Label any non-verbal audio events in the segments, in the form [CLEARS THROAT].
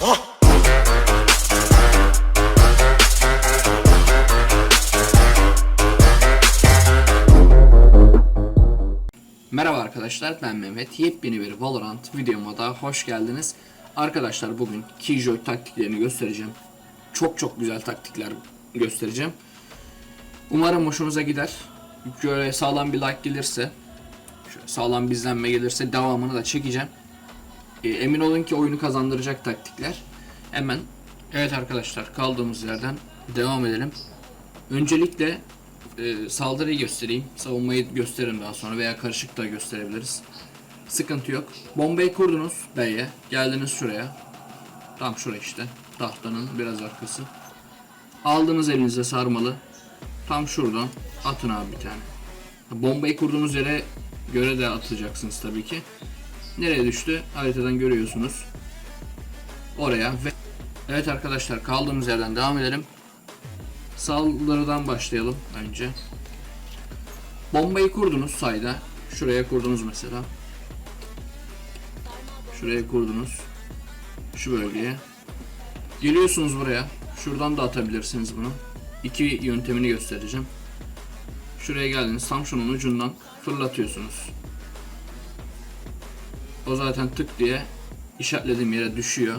Merhaba arkadaşlar ben Mehmet. Yepyeni bir Valorant videoma da hoş geldiniz. Arkadaşlar bugün Killjoy taktiklerini göstereceğim. Çok çok güzel taktikler göstereceğim. Umarım hoşunuza gider. Böyle sağlam bir like gelirse, şöyle sağlam bir izlenme gelirse devamını da çekeceğim. E, emin olun ki oyunu kazandıracak taktikler. Hemen evet arkadaşlar kaldığımız yerden devam edelim. Öncelikle e, saldırıyı göstereyim. Savunmayı gösteririm daha sonra veya karışık da gösterebiliriz. Sıkıntı yok. Bombayı kurdunuz B'ye. Geldiniz şuraya. Tam şura işte. Tahtanın biraz arkası. Aldınız elinize sarmalı. Tam şuradan atın abi bir tane. Bombayı kurduğunuz yere göre de atacaksınız tabii ki. Nereye düştü? Haritadan görüyorsunuz. Oraya ve Evet arkadaşlar kaldığımız yerden devam edelim. Saldırıdan başlayalım önce. Bombayı kurdunuz sayda. Şuraya kurdunuz mesela. Şuraya kurdunuz. Şu bölgeye. Geliyorsunuz buraya. Şuradan da atabilirsiniz bunu. İki yöntemini göstereceğim. Şuraya geldiniz. Tam şunun ucundan fırlatıyorsunuz. O zaten tık diye işaretlediğim yere düşüyor.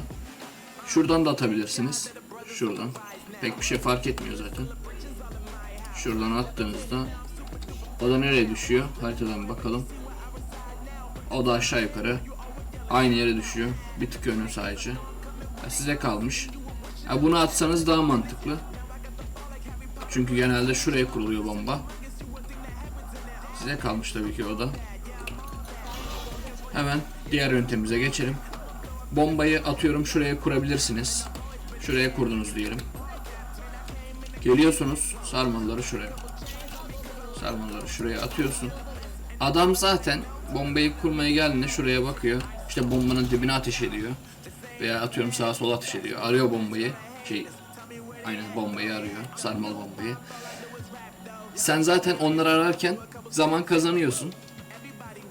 Şuradan da atabilirsiniz. Şuradan. Pek bir şey fark etmiyor zaten. Şuradan attığınızda o da nereye düşüyor? Haritadan bakalım. O da aşağı yukarı aynı yere düşüyor. Bir tık önü sadece. Ya size kalmış. Ya bunu atsanız daha mantıklı. Çünkü genelde şuraya kuruluyor bomba. Size kalmış tabii ki o da. Hemen diğer yöntemimize geçelim. Bombayı atıyorum şuraya kurabilirsiniz. Şuraya kurdunuz diyelim. Geliyorsunuz sarmalıları şuraya. Sarmalıları şuraya atıyorsun. Adam zaten bombayı kurmaya geldiğinde şuraya bakıyor. İşte bombanın dibine ateş ediyor. Veya atıyorum sağa sola ateş ediyor. Arıyor bombayı. Şey aynen bombayı arıyor. Sarmalı bombayı. Sen zaten onları ararken zaman kazanıyorsun.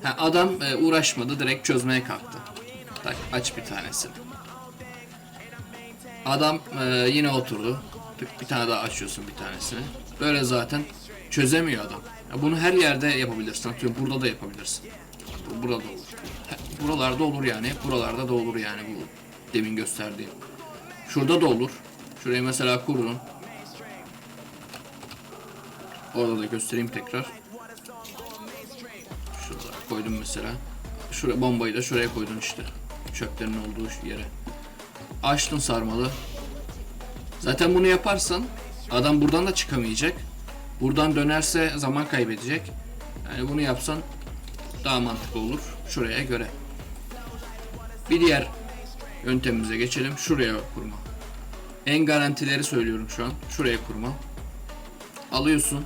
Ha, adam e, uğraşmadı direkt çözmeye kalktı. Tak, aç bir tanesini. Adam e, yine oturdu. Bir tane daha açıyorsun bir tanesini. Böyle zaten çözemiyor adam. Ya bunu her yerde yapabilirsin. Atıyorum burada da yapabilirsin. Bu- Burada olur. He- Buralarda olur yani. Buralarda da olur yani bu demin gösterdiğim. Şurada da olur. Şurayı mesela kurun. Orada da göstereyim tekrar. Koydum mesela. Şuraya bombayı da şuraya koydun işte. Çöplerin olduğu yere. Açtın sarmalı. Zaten bunu yaparsan adam buradan da çıkamayacak. Buradan dönerse zaman kaybedecek. Yani bunu yapsan daha mantıklı olur şuraya göre. Bir diğer yöntemimize geçelim. Şuraya kurma. En garantileri söylüyorum şu an. Şuraya kurma. Alıyorsun.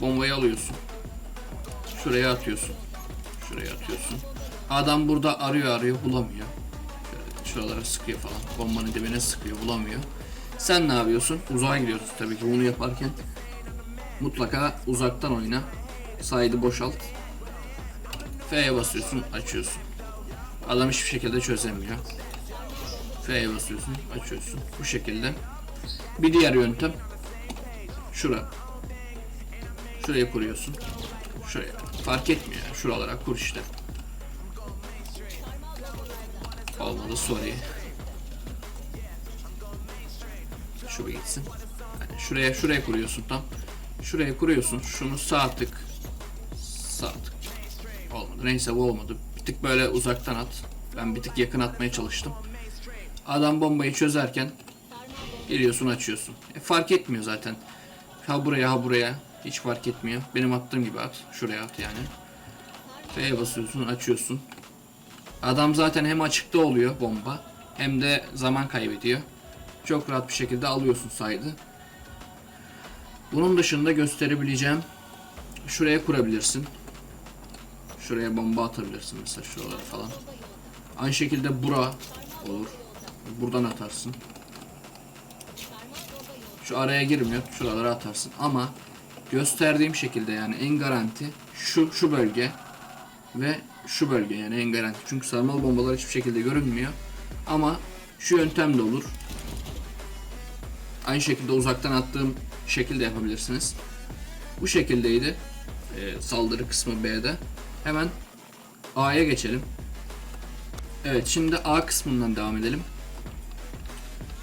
Bombayı alıyorsun. Şuraya atıyorsun. Şuraya atıyorsun. Adam burada arıyor arıyor bulamıyor. Şuralara sıkıyor falan. Bombanın dibine sıkıyor bulamıyor. Sen ne yapıyorsun? Uzağa gidiyorsun tabii ki bunu yaparken. Mutlaka uzaktan oyna. Side'ı boşalt. F'ye basıyorsun, açıyorsun. Adam hiçbir şekilde çözemiyor. F'ye basıyorsun, açıyorsun. Bu şekilde. Bir diğer yöntem. Şura. Şuraya kuruyorsun. Şuraya. Fark etmiyor. yani. Şuralara kur işte. Olmadı sorry. Şu bir gitsin. Yani şuraya şuraya kuruyorsun tam. Şuraya kuruyorsun. Şunu sağ tık. Sağ tık. Olmadı. Neyse bu olmadı. Bir tık böyle uzaktan at. Ben bir tık yakın atmaya çalıştım. Adam bombayı çözerken geliyorsun açıyorsun. E, fark etmiyor zaten. Ha buraya ha buraya. Hiç fark etmiyor. Benim attığım gibi at. Şuraya at yani. F'ye basıyorsun açıyorsun. Adam zaten hem açıkta oluyor bomba hem de zaman kaybediyor. Çok rahat bir şekilde alıyorsun saydı. Bunun dışında gösterebileceğim şuraya kurabilirsin. Şuraya bomba atabilirsin mesela şuralara falan. Aynı şekilde bura olur. Buradan atarsın. Şu araya girmiyor. Şuralara atarsın. Ama gösterdiğim şekilde yani en garanti şu şu bölge ve şu bölge yani en garanti. Çünkü sarmalı bombalar hiçbir şekilde görünmüyor. Ama Şu yöntem de olur. Aynı şekilde uzaktan attığım şekilde yapabilirsiniz. Bu şekildeydi. Ee, saldırı kısmı B'de. Hemen A'ya geçelim. Evet şimdi A kısmından devam edelim.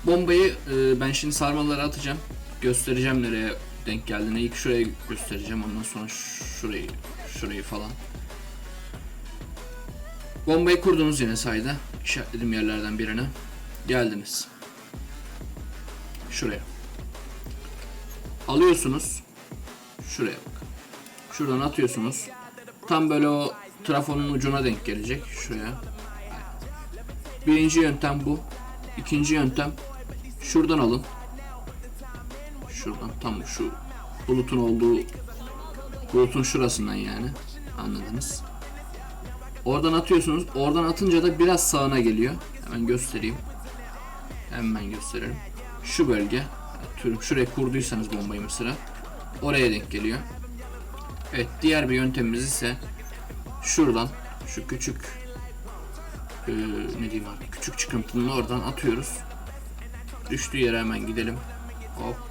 Bombayı e, ben şimdi sarmalara atacağım. Göstereceğim nereye denk geldiğini. İlk şuraya göstereceğim. Ondan sonra şurayı, şurayı falan. Bombayı kurdunuz yine sayda. İşaretlediğim yerlerden birine. Geldiniz. Şuraya. Alıyorsunuz. Şuraya bak. Şuradan atıyorsunuz. Tam böyle o trafonun ucuna denk gelecek. Şuraya. Birinci yöntem bu. İkinci yöntem şuradan alın. Şuradan tam şu bulutun olduğu bulutun şurasından yani. Anladınız. Oradan atıyorsunuz. Oradan atınca da biraz sağına geliyor. Hemen göstereyim. Hemen gösterelim. Şu bölge. Atıyorum şuraya kurduysanız bombayı mesela. Oraya denk geliyor. Evet diğer bir yöntemimiz ise şuradan şu küçük e, ne diyeyim abi küçük çıkıntının oradan atıyoruz. Düştüğü yere hemen gidelim. Hop.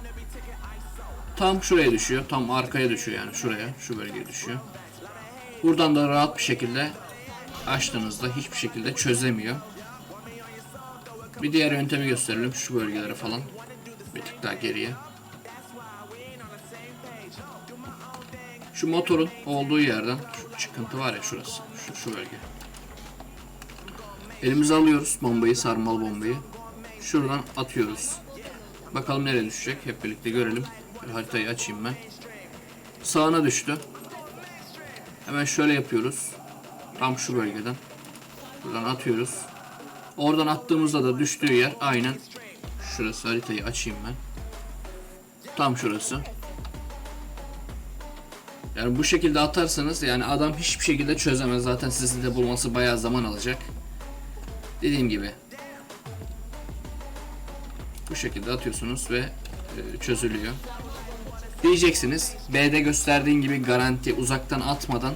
Tam şuraya düşüyor. Tam arkaya düşüyor yani şuraya. Şu bölgeye düşüyor. Buradan da rahat bir şekilde açtığınızda hiçbir şekilde çözemiyor. Bir diğer yöntemi gösterelim. Şu bölgelere falan. Bir tık daha geriye. Şu motorun olduğu yerden şu çıkıntı var ya şurası. Şu, şu bölge. Elimize alıyoruz bombayı, sarmal bombayı. Şuradan atıyoruz. Bakalım nereye düşecek. Hep birlikte görelim. Haritayı açayım ben. Sağına düştü. Hemen şöyle yapıyoruz. Tam şu bölgeden. Buradan atıyoruz. Oradan attığımızda da düştüğü yer aynen şurası. Haritayı açayım ben. Tam şurası. Yani bu şekilde atarsanız yani adam hiçbir şekilde çözemez. Zaten sizin de bulması bayağı zaman alacak. Dediğim gibi bu şekilde atıyorsunuz ve e, çözülüyor. Diyeceksiniz B'de gösterdiğin gibi garanti uzaktan atmadan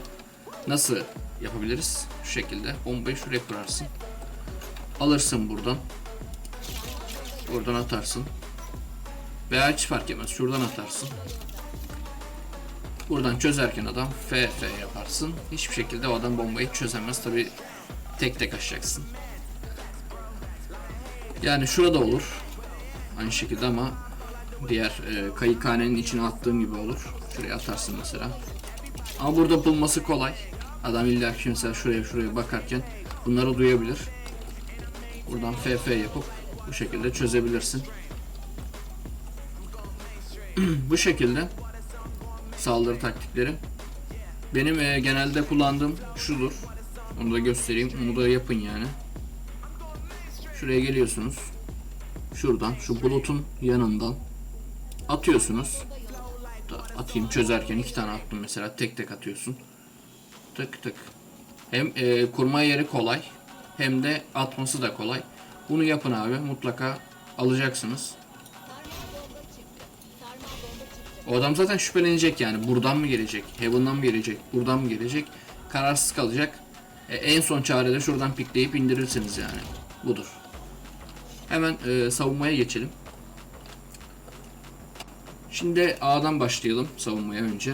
nasıl yapabiliriz? Şu şekilde bombayı şuraya kurarsın. Alırsın buradan. Buradan atarsın. Veya hiç fark etmez. Şuradan atarsın. Buradan çözerken adam F F yaparsın. Hiçbir şekilde o adam bombayı çözemez. Tabi tek tek açacaksın. Yani şurada olur. Aynı şekilde ama diğer e, kayıkhanenin içine attığım gibi olur. Şuraya atarsın mesela. Ama burada bulması kolay. Adam illa ki mesela şuraya şuraya bakarken bunları duyabilir. Buradan FF yapıp bu şekilde çözebilirsin. [CLEARS THROAT] bu şekilde saldırı taktikleri. Benim e, genelde kullandığım şudur. Onu da göstereyim. Onu da yapın yani. Şuraya geliyorsunuz. Şuradan şu bulutun yanından atıyorsunuz. Atayım çözerken iki tane attım mesela tek tek atıyorsun. Tık tık. Hem e, kurma yeri kolay hem de atması da kolay. Bunu yapın abi mutlaka alacaksınız. O adam zaten şüphelenecek yani buradan mı gelecek, Heaven'dan mı gelecek, buradan mı gelecek kararsız kalacak. E, en son çarede şuradan pikleyip indirirsiniz yani. Budur. Hemen e, savunmaya geçelim. Şimdi A'dan başlayalım savunmaya önce.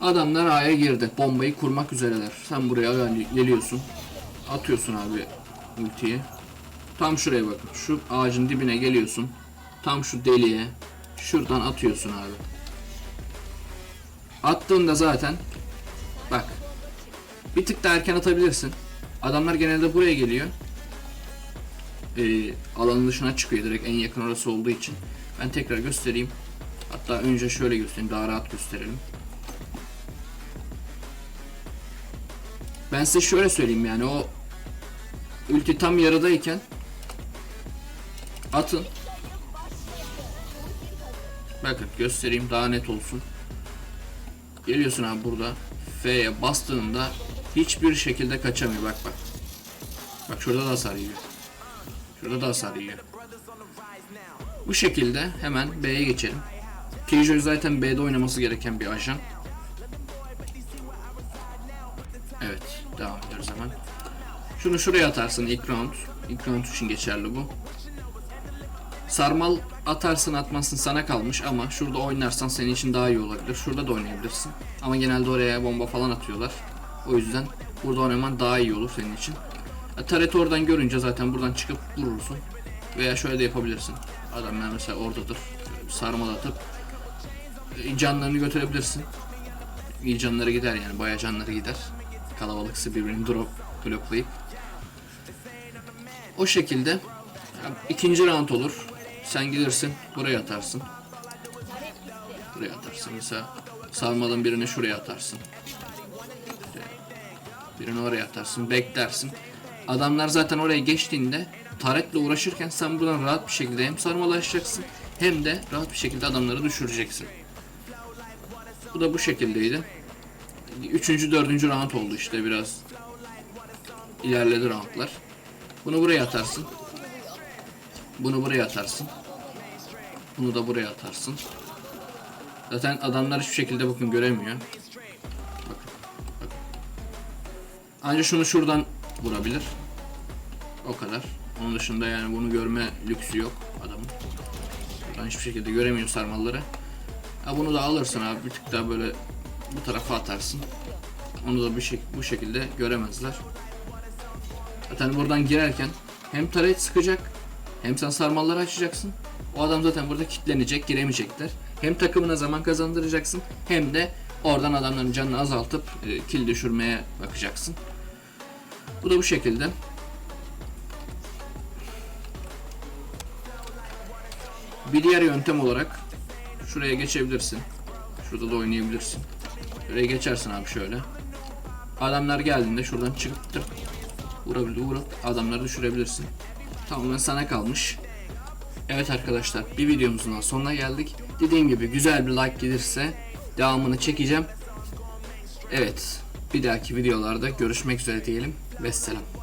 Adamlar A'ya girdi. Bombayı kurmak üzereler. Sen buraya geliyorsun. Atıyorsun abi ultiyi. Tam şuraya bakın. Şu ağacın dibine geliyorsun. Tam şu deliğe. Şuradan atıyorsun abi. Attığında zaten bak bir tık da erken atabilirsin. Adamlar genelde buraya geliyor. Ee, alanın dışına çıkıyor direkt en yakın orası olduğu için. Ben tekrar göstereyim. Hatta önce şöyle göstereyim daha rahat gösterelim. Ben size şöyle söyleyeyim yani o ulti tam yarıdayken atın. Bakın göstereyim daha net olsun. Geliyorsun abi burada F'ye bastığında hiçbir şekilde kaçamıyor bak bak. Bak şurada da hasar yiyor. Şurada da hasar yiyor. Bu şekilde hemen B'ye geçelim. Killjoy zaten B'de oynaması gereken bir ajan. Evet, devam ediyoruz hemen. Şunu şuraya atarsın ilk round. İlk round için geçerli bu. Sarmal atarsın atmazsın sana kalmış ama şurada oynarsan senin için daha iyi olabilir. Şurada da oynayabilirsin. Ama genelde oraya bomba falan atıyorlar. O yüzden burada oynaman daha iyi olur senin için. Taret oradan görünce zaten buradan çıkıp vurursun. Veya şöyle de yapabilirsin. Adamlar mesela oradadır. Sarmal atıp e, canlarını götürebilirsin. İyi canları gider yani bayağı canları gider. Kalabalıksı birbirini drop bloklayıp. O şekilde ikinci round olur. Sen gelirsin buraya atarsın. Buraya atarsın. Mesela sarmadan birini şuraya atarsın. Birini oraya atarsın. Beklersin. Adamlar zaten oraya geçtiğinde taretle uğraşırken sen buradan rahat bir şekilde hem sarmalaşacaksın hem de rahat bir şekilde adamları düşüreceksin. Bu da bu şekildeydi. Üçüncü, dördüncü round oldu işte biraz ilerledi roundlar. Bunu buraya atarsın. Bunu buraya atarsın. Bunu da buraya atarsın. Zaten adamlar hiçbir şekilde bakın göremiyor. Bakın. bakın. Ancak şunu şuradan vurabilir. O kadar. Onun dışında yani bunu görme lüksü yok adamın. Buradan hiçbir şekilde göremiyor sarmalları. Ha bunu da alırsın abi bir tık daha böyle bu tarafa atarsın. Onu da bir şey, bu şekilde göremezler. Zaten buradan girerken hem taret sıkacak hem sen sarmalları açacaksın. O adam zaten burada kilitlenecek, giremeyecekler. Hem takımına zaman kazandıracaksın hem de oradan adamların canını azaltıp e, kill düşürmeye bakacaksın. Bu da bu şekilde. Bir diğer yöntem olarak şuraya geçebilirsin. Şurada da oynayabilirsin. Şuraya geçersin abi şöyle. Adamlar geldiğinde şuradan çıkıp tık vurabil vurup adamları düşürebilirsin. Tamamen sana kalmış. Evet arkadaşlar bir videomuzun sonuna geldik. Dediğim gibi güzel bir like gelirse devamını çekeceğim. Evet bir dahaki videolarda görüşmek üzere diyelim. Vesselam.